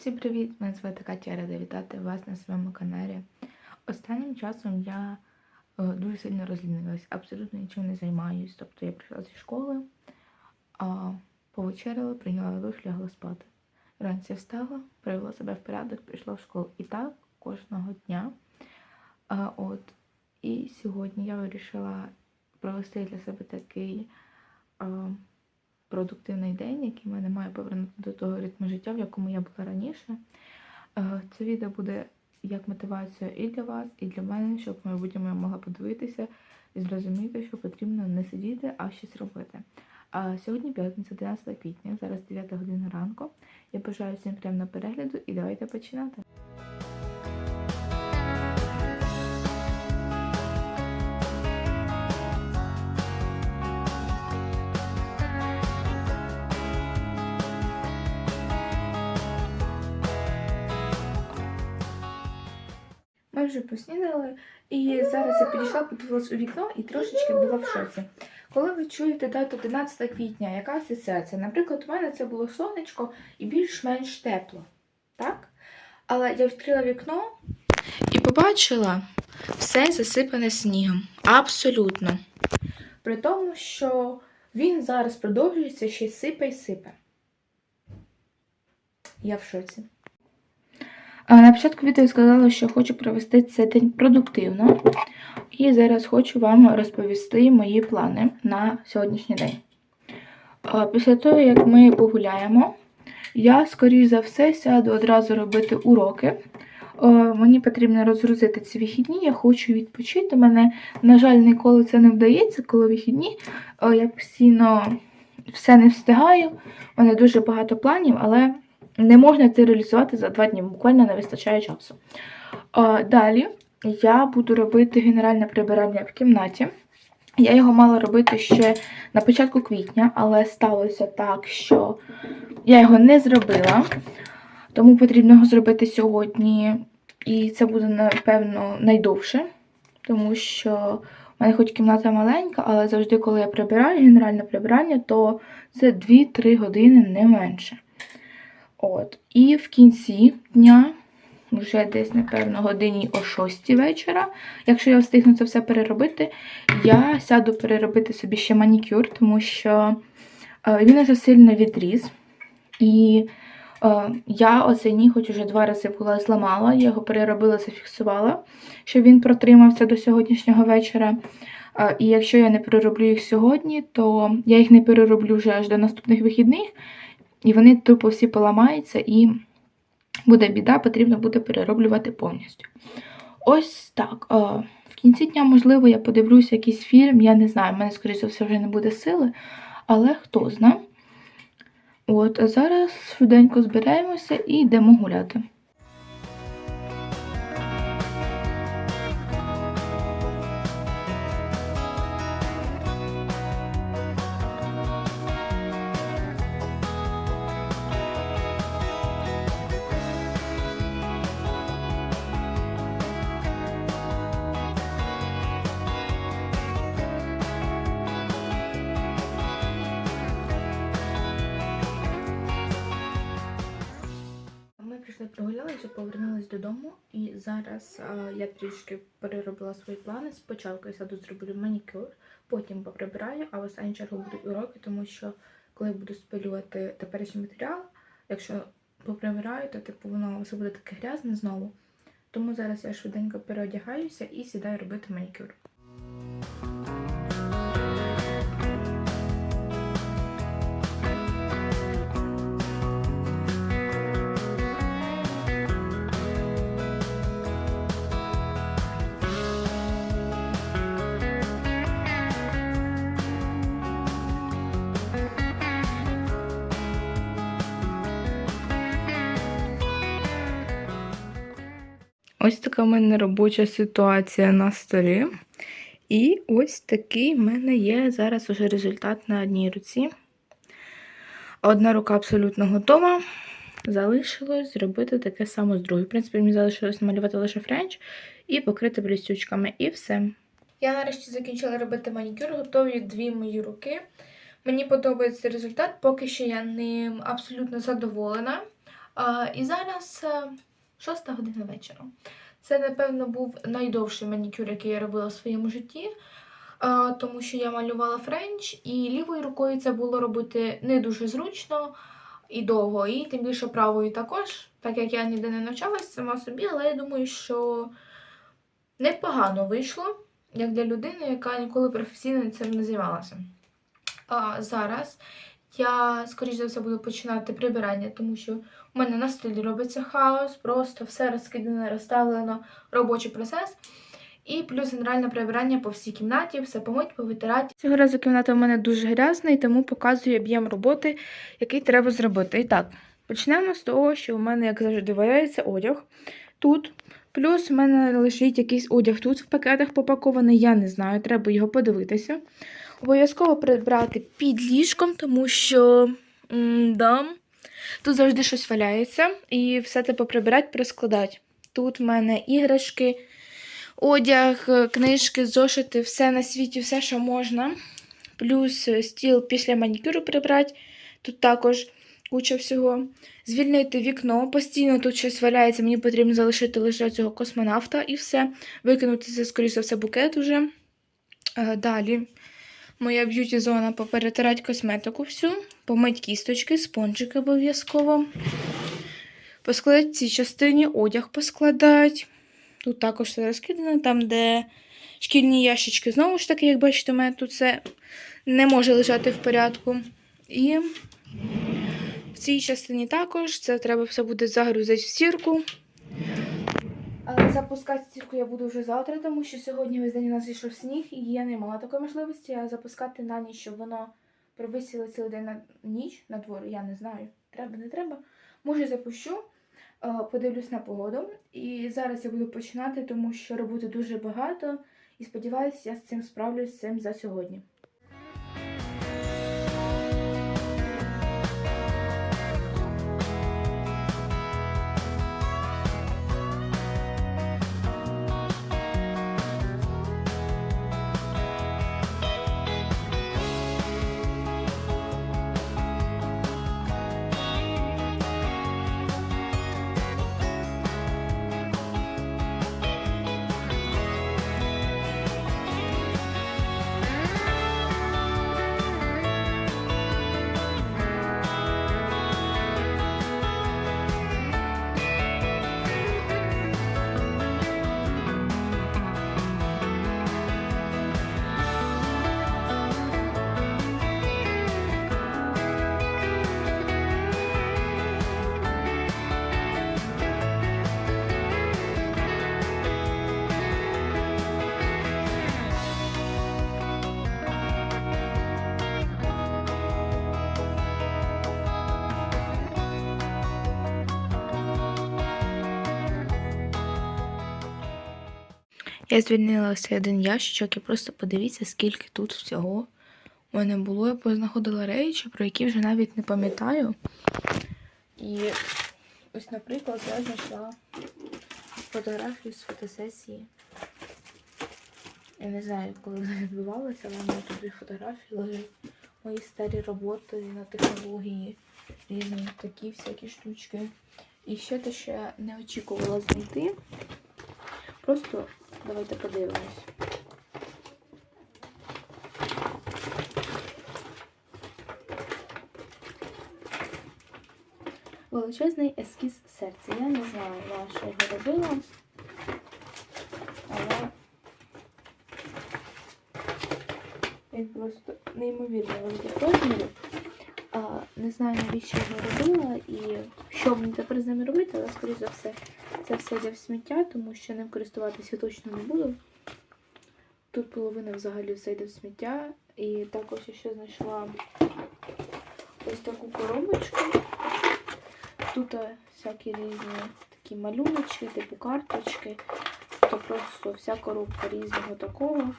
Всім привіт! Мене звати Катя, я рада вітати вас на своєму каналі. Останнім часом я е, дуже сильно розлінилась, абсолютно нічим не займаюсь. Тобто я прийшла зі школи, а повечеряла, прийняла душ, лягла спати. Вранці встала, привела себе в порядок, пішла в школу. І так кожного дня. А, от, і сьогодні я вирішила провести для себе такий а, продуктивний день, який мене має повернути до того ритму життя, в якому я була раніше. Е, Це відео буде як мотивація і для вас, і для мене, щоб в майбутньому я могла подивитися і зрозуміти, що потрібно не сидіти, а щось робити. А сьогодні п'ятниця, 11 квітня, зараз 9 година ранку. Я бажаю всім приємного перегляду і давайте починати. Вже поснідали, і зараз я підійшла, подивилась у вікно і трошечки була в шоці. Коли ви чуєте дату 11 квітня, яка асоціація? Наприклад, у мене це було сонечко і більш-менш тепло. Так? Але я відкрила вікно і побачила все засипане снігом. Абсолютно. При тому, що він зараз продовжується ще сипе й сипе. Я в шоці. На початку відео сказала, що хочу провести цей день продуктивно. І зараз хочу вам розповісти мої плани на сьогоднішній день. Після того, як ми погуляємо, я, скоріш за все, сяду одразу робити уроки. Мені потрібно розгрузити ці вихідні, я хочу відпочити. Мене, на жаль, ніколи це не вдається, коли вихідні. Я постійно все не встигаю. У мене дуже багато планів, але не можна це реалізувати за два дні, буквально не вистачає часу. Далі я буду робити генеральне прибирання в кімнаті. Я його мала робити ще на початку квітня, але сталося так, що я його не зробила, тому потрібно його зробити сьогодні. І це буде, напевно, найдовше, тому що в мене хоч кімната маленька, але завжди, коли я прибираю генеральне прибирання, то це 2-3 години не менше. От. І в кінці дня, вже десь, напевно, годині о 6 вечора, якщо я встигну це все переробити, я сяду переробити собі ще манікюр, тому що е, він вже сильно відріс. І е, я оцей ніготь уже два рази була зламала, я його переробила, зафіксувала, щоб він протримався до сьогоднішнього вечора. Е, І якщо я не перероблю їх сьогодні, то я їх не перероблю вже аж до наступних вихідних. І вони тупо всі поламаються, і буде біда, потрібно буде перероблювати повністю. Ось так. Е, В кінці дня, можливо, я подивлюся якийсь фільм, я не знаю, в мене, скоріше все, вже не буде сили, але хто знає. От, а зараз швиденько збираємося і йдемо гуляти. Прогулялися, повернулись додому, і зараз а, я трішки переробила свої плани. Спочатку я сяду зроблю манікюр, потім поприбираю, а в останню чергу будуть уроки, тому що коли буду спилювати теперішній матеріал, якщо поприбираю, то типу воно все буде таке грязне знову. Тому зараз я швиденько переодягаюся і сідаю робити манікюр. Ось така в мене робоча ситуація на столі. І ось такий в мене є зараз уже результат на одній руці. Одна рука абсолютно готова. Залишилось зробити таке саме з другою. В принципі, мені залишилось намалювати лише френч і покрити блістючками, і все. Я нарешті закінчила робити манікюр, готові дві мої руки. Мені подобається результат, поки що я ним абсолютно задоволена. І зараз шоста година вечора. Це, напевно, був найдовший манікюр, який я робила в своєму житті, тому що я малювала френч, і лівою рукою це було робити не дуже зручно і довго, і тим більше правою також, так як я ніде не навчалась сама собі, але я думаю, що непогано вийшло, як для людини, яка ніколи професійно цим не займалася. А зараз я, скоріш за все, буду починати прибирання, тому що у мене на столі робиться хаос, просто все розкидане, розставлено, робочий процес. І плюс генеральне прибирання по всій кімнаті, все помить, повитирати. Цього разу кімната у мене дуже грязна, і тому показую об'єм роботи, який треба зробити. І так, почнемо з того, що у мене, як завжди, валяється одяг. Тут. Плюс у мене лежить якийсь одяг тут в пакетах попакований, я не знаю, треба його подивитися. Обов'язково прибрати під ліжком, тому що м, да, тут завжди щось валяється. І все це поприбирати, перескладати. Тут в мене іграшки, одяг, книжки, зошити, все на світі, все, що можна. Плюс стіл після манікюру прибрати. Тут також куча всього. Звільнити вікно. Постійно тут щось валяється, мені потрібно залишити лише цього космонавта і все. Викинути це, скоріше за все, букет уже. Е, Далі. Моя б'юті-зона поперетирати косметику всю, помить кісточки, спонжики обов'язково. Поскладати цій частині одяг поскладати. Тут також все розкидано, там, де шкільні ящички, знову ж таки, як бачите, у мене тут все не може лежати в порядку. І в цій частині також це треба все буде загрузити в стірку. Запускати стірку я буду вже завтра, тому що сьогодні весь день у нас йшов сніг, і я не мала такої можливості, а запускати на ніч, щоб воно провисіло цілий день на ніч на дворі, я не знаю. Треба, не треба. Може запущу, е, подивлюсь на погоду. І зараз я буду починати, тому що роботи дуже багато. І сподіваюся, я з цим справлюсь цим за сьогодні. Я звільнила ось один ящичок і просто подивіться, скільки тут всього у мене було. Я познаходила речі, про які вже навіть не пам'ятаю. І ось, наприклад, я знайшла фотографію з фотосесії. Я не знаю, коли вона відбувалася, але в мене тут дві фотографії лежать. Мої старі роботи на технології, різні такі всякі штучки. І ще те, що я не очікувала знайти. Просто давайте подивимось. Величезний ескіз серця. Я не знаю, на що його робила, але він просто неймовірно великих розмірів. Не знаю, навіщо його робила і що мені тепер з ними робити, але, скоріш за все, це все йде в сміття, тому що ним користуватися точно не буду. Тут половина взагалі все йде в сміття. І також я ще знайшла ось таку коробочку. Тут всякі різні такі малюночки, типу карточки. То просто вся коробка різного такого.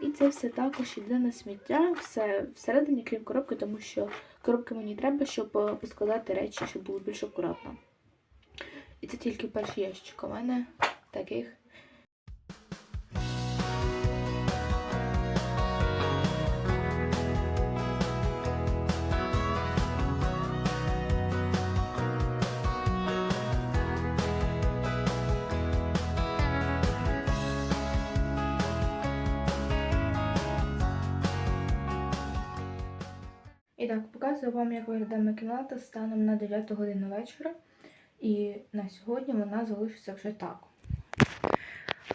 І це все також йде на сміття, все всередині, крім коробки, тому що коробки мені треба, щоб е, поскладати речі, щоб було більш акуратно. І це тільки перший ящик. У мене таких. І так, показую вам, як виглядає кімната станом на 9 годину вечора. І на сьогодні вона залишиться вже так.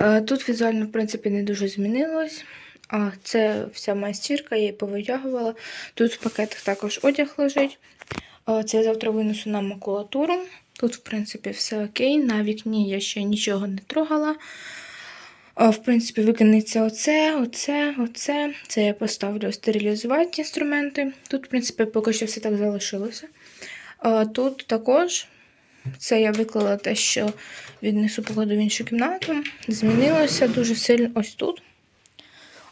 Е, Тут візуально, в принципі, не дуже змінилось. Це вся моя стірка, я її повитягувала. Тут в пакетах також одяг лежить. Е, Це я завтра винесу на макулатуру. Тут, в принципі, все окей. На вікні я ще нічого не трогала. Е, В принципі, викинеться оце, оце, оце. Це я поставлю стерилізувати інструменти. Тут, в принципі, поки що все так залишилося. Тут також це я виклала те, що віднесу покладу в іншу кімнату. Змінилося дуже сильно ось тут.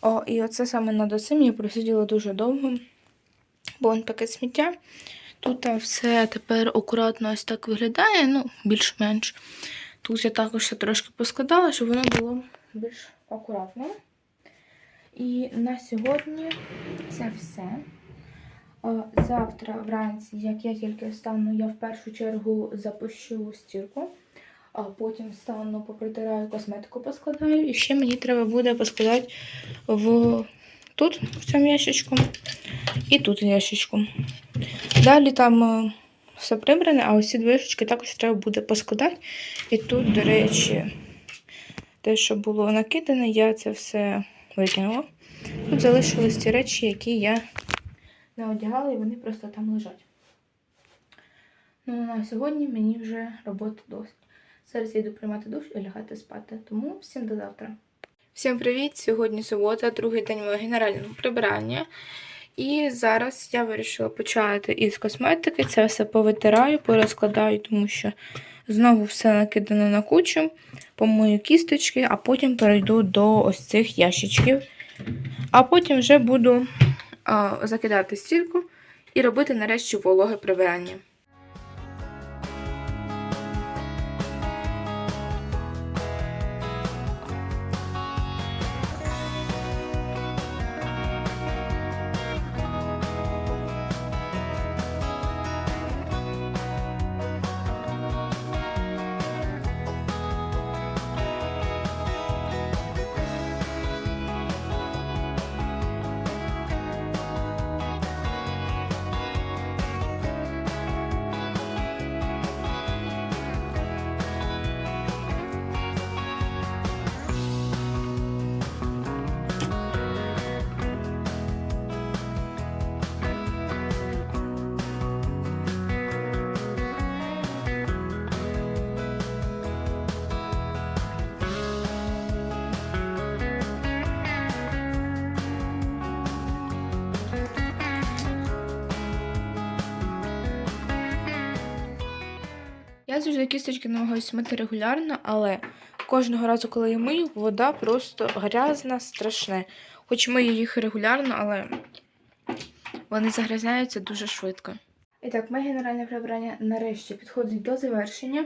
О, і оце саме над оцим я просиділа дуже довго. Бо он пакет сміття. Тут все тепер акуратно ось так виглядає, ну, більш-менш. Тут я також все трошки поскладала, щоб воно було більш акуратно. І на сьогодні це все. Завтра вранці, як я тільки встану, я в першу чергу запущу стірку, а потім встану, попротираю косметику, поскладаю. І ще мені треба буде поскладати в тут, в цьому ящичку, і тут в ящичку. Далі там е, все прибране, а ось ці дві також треба буде поскладати. І тут, до речі, те, що було накидане, я це все викинула. Тут залишились ті речі, які я не одягала, і вони просто там лежать. Ну, на сьогодні мені вже роботи досить. Зараз я йду приймати душ і лягати спати. Тому всім до завтра. Всім привіт! Сьогодні субота, другий день мого генерального прибирання. І зараз я вирішила почати із косметики. Це все повитираю, порозкладаю, тому що знову все накидано на кучу, помию кісточки, а потім перейду до ось цих ящичків. А потім вже буду закидати стірку і робити нарешті вологе прибирання. Я завжди кісточки намагаюся мити регулярно, але кожного разу, коли я мию, вода просто грязна, страшне. Хоч мию їх регулярно, але вони загрязняються дуже швидко. І так, моє генеральне прибирання нарешті підходить до завершення.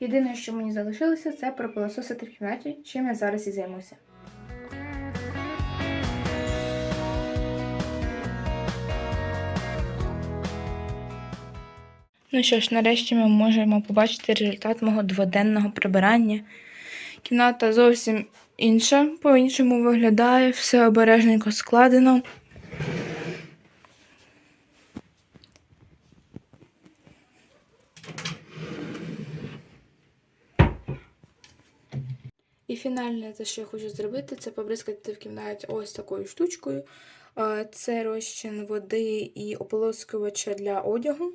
Єдине, що мені залишилося, це пропилососити в кімнаті, чим я зараз і займуся. Ну що ж, нарешті ми можемо побачити результат мого дводенного прибирання. Кімната зовсім інша, по-іншому виглядає, все обережненько складено. І фінальне, те, що я хочу зробити, це побризкати в кімнаті ось такою штучкою. Це розчин води і ополоскувача для одягу.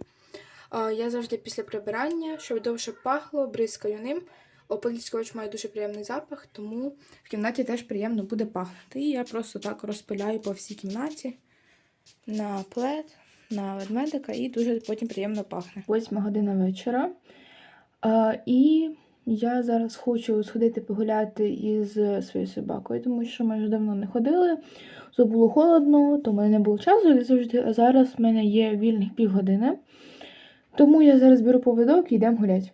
Я завжди після прибирання, щоб довше пахло, бризкаю ним. Ополіскувач має дуже приємний запах, тому в кімнаті теж приємно буде пахнути. І я просто так розпиляю по всій кімнаті на плед, на ведмедика, і дуже потім приємно пахне. Восьма година вечора. А, і я зараз хочу сходити погуляти із своєю собакою, тому що ми вже давно не ходили. То було холодно, то в мене не було часу, як завжди, зараз в мене є вільних півгодини. Тому я зараз беру повідок і йдемо гуляти.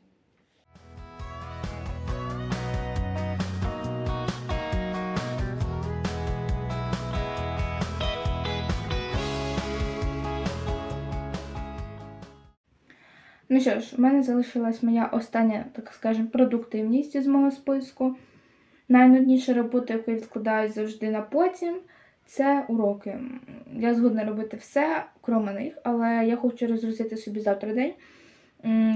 Ну що ж, в мене залишилась моя остання, так скажемо, продуктивність із мого списку. Найнудніша робота, яку я відкладаю завжди на потім, Це уроки. Я згодна робити все, крім них, але я хочу розгрузити собі завтра день.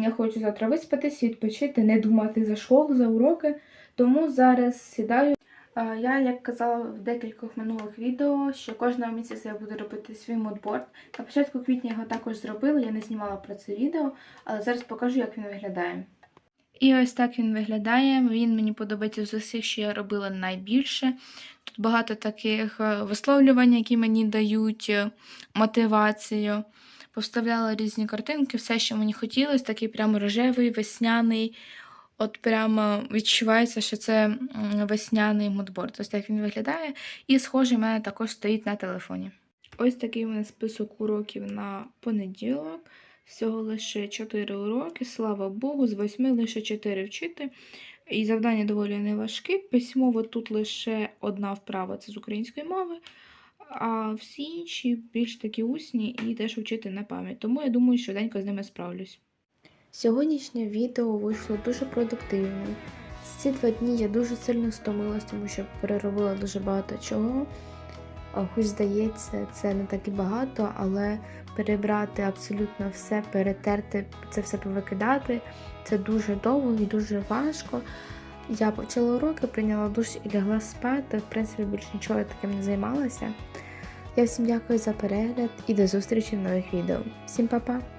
Я хочу завтра виспатись, відпочити, не думати за школу, за уроки. Тому зараз сідаю. Е, Я, як казала в декількох минулих відео, що кожного місяця я буду робити свій мудборд. На початку квітня його також зробила, я не знімала про це відео, але зараз покажу, як він виглядає. І ось так він виглядає. Він мені подобається з усіх, що я робила найбільше. Тут багато таких е, висловлювань, які мені дають е, мотивацію. Поставляла різні картинки, все, що мені хотілося, такий прямо рожевий, весняний. От прямо відчувається, що це весняний мудборд. Ось так він виглядає. І схожий в мене також стоїть на телефоні. Ось такий у мене список уроків на понеділок. Всього лише 4 уроки, слава Богу, з 8 лише 4 вчити. І завдання доволі неважкі. Письмово тут лише одна вправа це з української мови, а всі інші більш такі усні і теж вчити на пам'ять. Тому я думаю, що денько з ними справлюсь. Сьогоднішнє відео вийшло дуже продуктивним. Ці два дні я дуже сильно стомилась, тому що переробила дуже багато чого. А Хоч здається, це не так і багато, але перебрати абсолютно все, перетерти, це все повикидати, це дуже довго і дуже важко. Я почала уроки, прийняла душ і лягла спати. В принципі, більше нічого таким не займалася. Я всім дякую за перегляд і до зустрічі в нових відео. Всім па-па!